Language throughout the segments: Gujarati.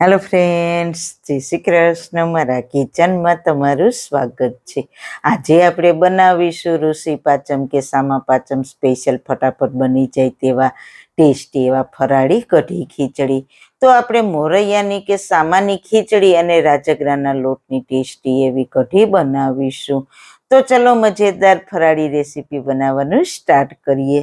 હેલો ફ્રેન્ડ્સ જય શ્રી કૃષ્ણ. મારા કિચનમાં તમારું સ્વાગત છે. આજે આપણે બનાવીશું ઋષિ પાચમ કે સામા પાચમ સ્પેશિયલ ફટાફટ બની જાય તેવા ટેસ્ટી એવા ફરાળી કઢી ખીચડી. તો આપણે મોરૈયાની કે સામાની ખીચડી અને રાજગરાના લોટની ટેસ્ટી એવી કઢી બનાવીશું. તો ચલો મજેદાર ફરાળી રેસીપી બનાવવાનું સ્ટાર્ટ કરીએ.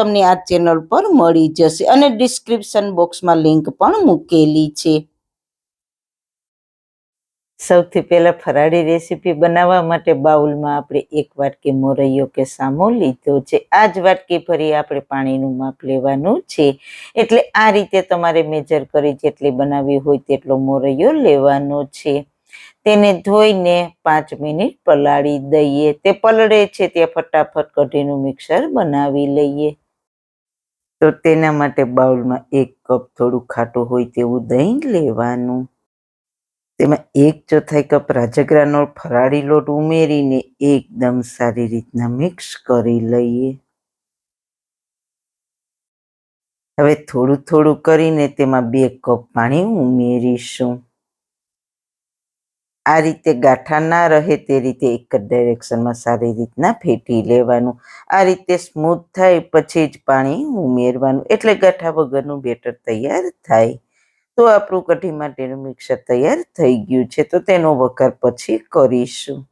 તમને આ ચેનલ પર મળી જશે અને ડિસ્ક્રિપ્શન બોક્સમાં લિંક પણ મૂકેલી છે. સૌથી પહેલાં ફરાળી રેસીપી બનાવવા માટે બાઉલમાં આપણે એક વાટકી મોરૈયો કે સામો લીધો છે. આ જ વાટકી ભરી આપણે પાણીનું માપ લેવાનું છે. એટલે આ રીતે તમારે મેજર કરી જેટલી બનાવવી હોય તેટલો મોરૈયો લેવાનો છે. તેને ધોઈને પાંચ મિનિટ પલાળી દઈએ. તે પલળે છે, ત્યાં ફટાફટ કઢીનું મિક્સર બનાવી લઈએ. તો તેના માટે બાઉલમાં એક કપ થોડું ખાટું હોય તેવું દહીં લેવાનું. તેમાં એક ચોથાઈ કપ રાજગરાનો ફરાળી લોટ ઉમેરીને એકદમ સારી રીતના મિક્સ કરી લઈએ. હવે થોડું થોડું કરીને તેમાં બે કપ પાણી ઉમેરીશું. આ રીતે ગાંઠા ના રહે તે રીતે એક જ ડાયરેક્શનમાં સારી રીતના ફેટી લેવાનું. આ રીતે સ્મૂથ થાય પછી જ પાણી ઉમેરવાનું. એટલે ગાંઠા વગરનું બેટર તૈયાર થાય. તો આપણું કઢી માટેનું મિક્સર તૈયાર થઈ ગયું છે. તો તેનો વઘાર પછી કરીશું.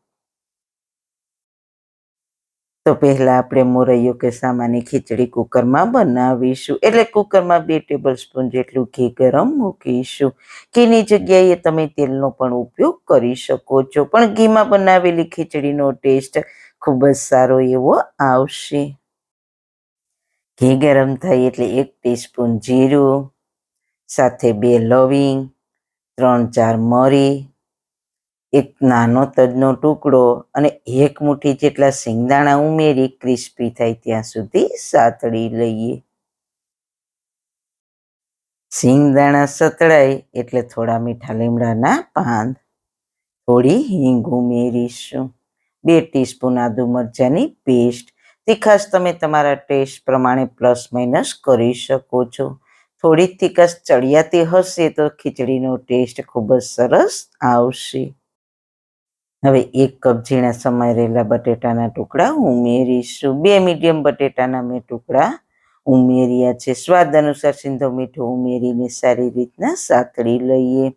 તો પહેલાં આપણે મોરૈયો કે સામાની ખીચડી કુકરમાં બનાવીશું. એટલે કુકરમાં બે ટેબલ સ્પૂન જેટલું ઘી ગરમ મૂકીશું. ઘીની જગ્યાએ તમે તેલનો પણ ઉપયોગ કરી શકો છો. પણ ઘીમાં બનાવેલી ખીચડીનો ટેસ્ટ ખૂબ જ સારો એવો આવશે. ઘી ગરમ થાય એટલે એક ટીસ્પૂન જીરું, સાથે બે લવિંગ, ત્રણ ચાર મરી એક નાનો તજનો ટુકડો અને એક મુઠ્ઠી જેટલા સિંગદાણા ઉમેરી ક્રિસ્પી થાય ત્યાં સુધી સાતળી લઈએ. સિંગદાણા સતળાય એટલે થોડા મીઠા લીમડાના પાન થોડી હિંગ ઉમેરીશું. બે ટીસ્પૂન આદુ મરચાંની પેસ્ટ. તીખાશ તમે તમારા ટેસ્ટ પ્રમાણે પ્લસ માઇનસ કરી શકો છો. થોડી તીખાશ ચડિયાતી હશે તો ખીચડીનો ટેસ્ટ ખૂબ જ સરસ આવશે. હવે એક કપ ઝીણા સમારેલા બટેટાના ટુકડા ઉમેરીશું. બે મીડિયમ બટેટાના મેં ટુકડા ઉમેર્યા છે. સ્વાદ અનુસાર સિંધો મીઠું ઉમેરીને સારી રીતના સાતળી લઈએ.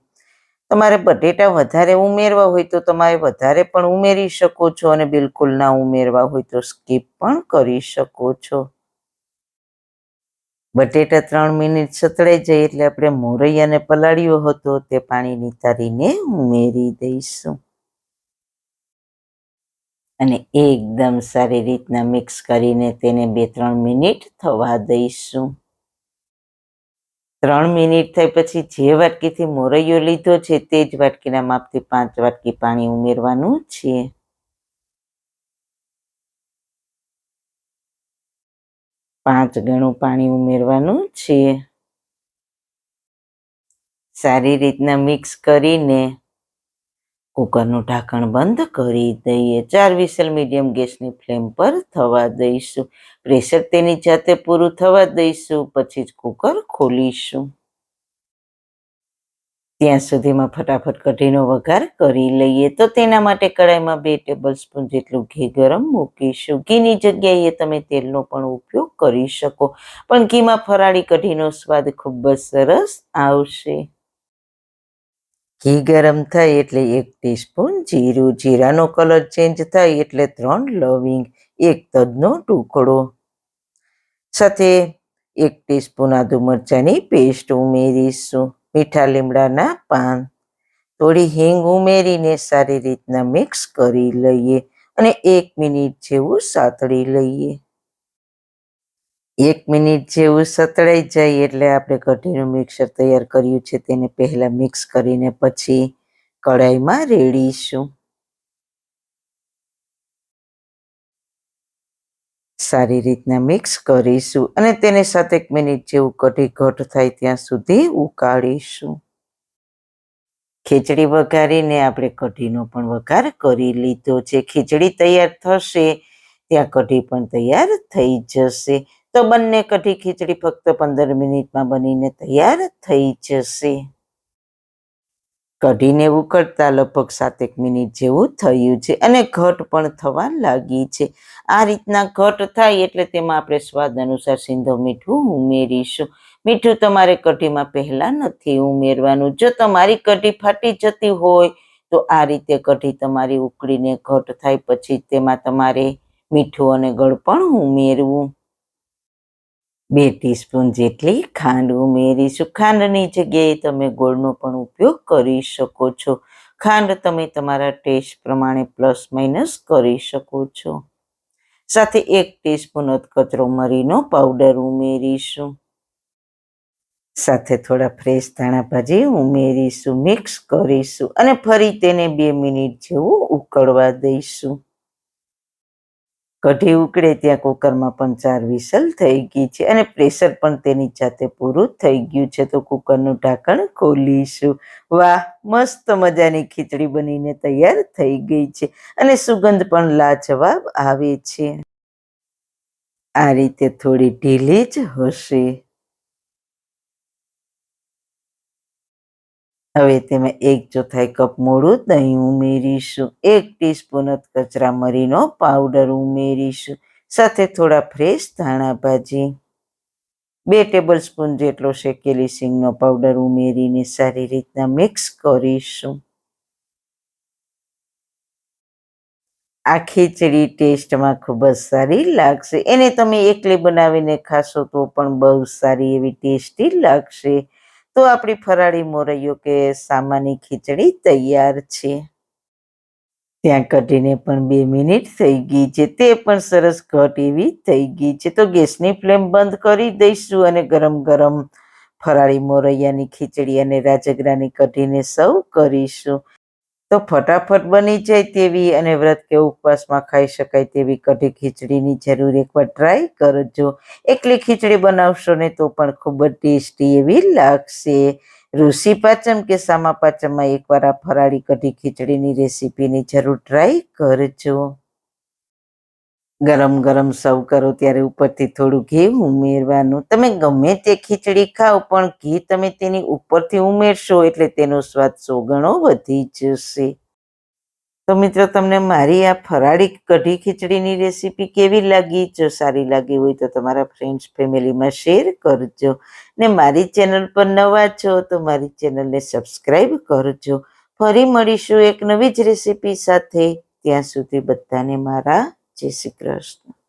તમારે બટેટા વધારે ઉમેરવા હોય તો તમારે વધારે પણ ઉમેરી શકો છો અને બિલકુલ ના ઉમેરવા હોય તો સ્કીપ પણ કરી શકો છો. બટેટા ત્રણ મિનિટ સતળાઈ જાય એટલે આપણે મોરૈયાને પલાળ્યો હતો. તે પાણીની તારીને ઉમેરી દઈશું. અને એકદમ સારી રીતના મિક્સ કરીને તેને બે ત્રણ મિનિટ થવા દઈશું. ત્રણ મિનિટ થઈ પછી જે વાટકીથી મોરૈયો લીધો છે તે જ વાટકીના માપથી પાંચ વાટકી પાણી ઉમેરવાનું છે. પાંચ ગણું પાણી ઉમેરવાનું છે. સારી રીતના મિક્સ કરીને કુકરનું ઢાંકણ બંધ કરી દઈએ. ચાર વિસલ મીડિયમ ગેસની ફ્લેમ પર થવા દઈશું. પ્રેશર તેની જાતે પૂરું થવા દઈશું. પછી જ કુકર ખોલીશું. ત્યાં સુધીમાં ફટાફટ કઢીનો વઘાર કરી લઈએ. તો તેના માટે કડાઈમાં બે ટેબલ સ્પૂન જેટલું ઘી ગરમ મૂકીશું. ઘીની જગ્યાએ તમે તેલનો પણ ઉપયોગ કરી શકો. પણ ઘીમાં ફરાળી કઢીનો સ્વાદ ખૂબ જ સરસ આવશે. ઘી ગરમ થાય એટલે એક ટીસ્પૂન જીરું. જીરાનો કલર ચેન્જ થાય એટલે ત્રણ લવિંગ, એક તજનો ટુકડો. સાથે એક ટીસ્પૂન આદુ મરચાંની પેસ્ટ ઉમેરીશું. મીઠા લીમડાના પાન. થોડી હિંગ ઉમેરીને સારી રીતના મિક્સ કરી લઈએ અને એક મિનિટ જેવું સાતળી લઈએ. એક મિનિટ જેવું સતળાઈ જાય એટલે આપણે કઢીનું મિક્સર તૈયાર કર્યું છે. તેને પહેલાં મિક્સ કરીને પછી કઢાઈમાં રેડીશું. સારી રીતના મિક્સ કરીશું અને તેને સાતેક મિનિટ જેવું કઢી ઘટ થાય ત્યાં સુધી ઉકાળીશું. ખીચડી વઘારીને આપણે કઢીનો પણ વઘાર કરી લીધો છે. ખીચડી તૈયાર થશે, ત્યાં કઢી પણ તૈયાર થઈ જશે. તો બંને કઢી ખીચડી ફક્ત પંદર મિનિટમાં બનીને તૈયાર થઈ જશે. કઢીને ઉકળતા લગભગ સાતેક મિનિટ જેવું થયું છે અને ઘટ પણ થવા લાગી છે. આ રીતના ઘટ થાય એટલે તેમાં આપણે સ્વાદ અનુસાર સિંધો મીઠું ઉમેરીશું. મીઠું તમારે કઢીમાં પહેલાં નથી ઉમેરવાનું. જો તમારી કઢી ફાટી જતી હોય તો આ રીતે કઢી તમારી ઉકળીને ઘટ થાય પછી તેમાં તમારે મીઠું અને ગળપણ ઉમેરવું. બે ટીસ્પૂન જેટલી ખાંડ ઉમેરીશું ખાંડની જગ્યાએ તમે ગોળનો પણ ઉપયોગ કરી શકો છો. ખાંડ તમે તમારા ટેસ્ટ પ્રમાણે પ્લસ માઇનસ કરી શકો છો. સાથે એક ટીસ્પૂન અધકચરો મરીનો પાવડર ઉમેરીશું. સાથે થોડા ફ્રેશ ધાણા ભાજી ઉમેરીશું, મિક્સ કરીશું અને ફરી તેને બે મિનિટ જેવું ઉકળવા દઈશું. કઢી ઉકળે ત્યાં કુકરમાં પણ ચાર વિસલ થઈ ગઈ છે અને પ્રેશર પણ તેની જાતે પૂરું થઈ ગયું છે. તો કુકરનું ઢાંકણ ખોલીશું. વાહ, મસ્ત મજાની ખીચડી બનીને તૈયાર થઈ ગઈ છે અને સુગંધ પણ લાજવાબ આવે છે. આ રીતે થોડી ઢીલી જ હશે. હવે તેમાં એક ચોથાઈ કપ મોડું દહીં ઉમેરીશું. એક ટીસ્પૂન કચરા મરીનો પાવડર ઉમેરીશું. સાથે થોડા ફ્રેશ ધાણા ભાજી. બે ટેબલ સ્પૂન જેટલો શેકેલી સિંગનો પાવડર ઉમેરીને સારી રીતના મિક્સ કરીશું. આ ખીચડી ટેસ્ટમાં ખૂબ જ સારી લાગશે. એને તમે એકલી બનાવીને ખાશો તો પણ બહુ સારી એવી ટેસ્ટી લાગશે. તો આપણી ફરાળી મોરૈયો કે સામાની ખીચડી તૈયાર છે. ત્યાં કઢીને પણ બે મિનિટ થઈ ગઈ છે. તે પણ સરસ ઘટ એવી થઈ ગઈ છે. તો ગેસની ફ્લેમ બંધ કરી દઈશું અને ગરમ ગરમ ફરાળી મોરૈયાની ખીચડી અને રાજગરાની કઢીને સૌ કરીશું. તો ફટાફટ બની જાય તેવી અને વ્રત કે ઉપવાસમાં ખાઈ શકાય તેવી કઢી ખીચડીની જરૂર એકવાર ટ્રાય કરજો. એકલી ખીચડી બનાવશો ને તો પણ ખૂબ જ ટેસ્ટી એવી લાગશે. ઋષિ પાચમ કે સામા પાચમમાં એકવાર આ ફરાળી કઢી ખીચડીની રેસીપીની જરૂર ટ્રાય કરજો. ગરમ ગરમ સર્વ કરો ત્યારે ઉપરથી થોડું ઘી ઉમેરવાનું. તમે ગમે તે ખીચડી ખાઓ, પણ ઘી તમે તેની ઉપરથી ઉમેરશો એટલે તેનો સ્વાદ સો ગણો વધી જશે. તો મિત્રો, તમને મારી આ ફરાળી કઢી ખીચડીની રેસીપી કેવી લાગી? જો સારી લાગી હોય તો તમારા ફ્રેન્ડ્સ ફેમિલીમાં શેર કરજો. ને મારી ચેનલ પર નવા છો તો મારી ચેનલને સબસ્ક્રાઈબ કરજો. ફરી મળીશું એક નવી જ રેસીપી સાથે. ત્યાં સુધી બધાને મારા જય શ્રી કૃષ્ણ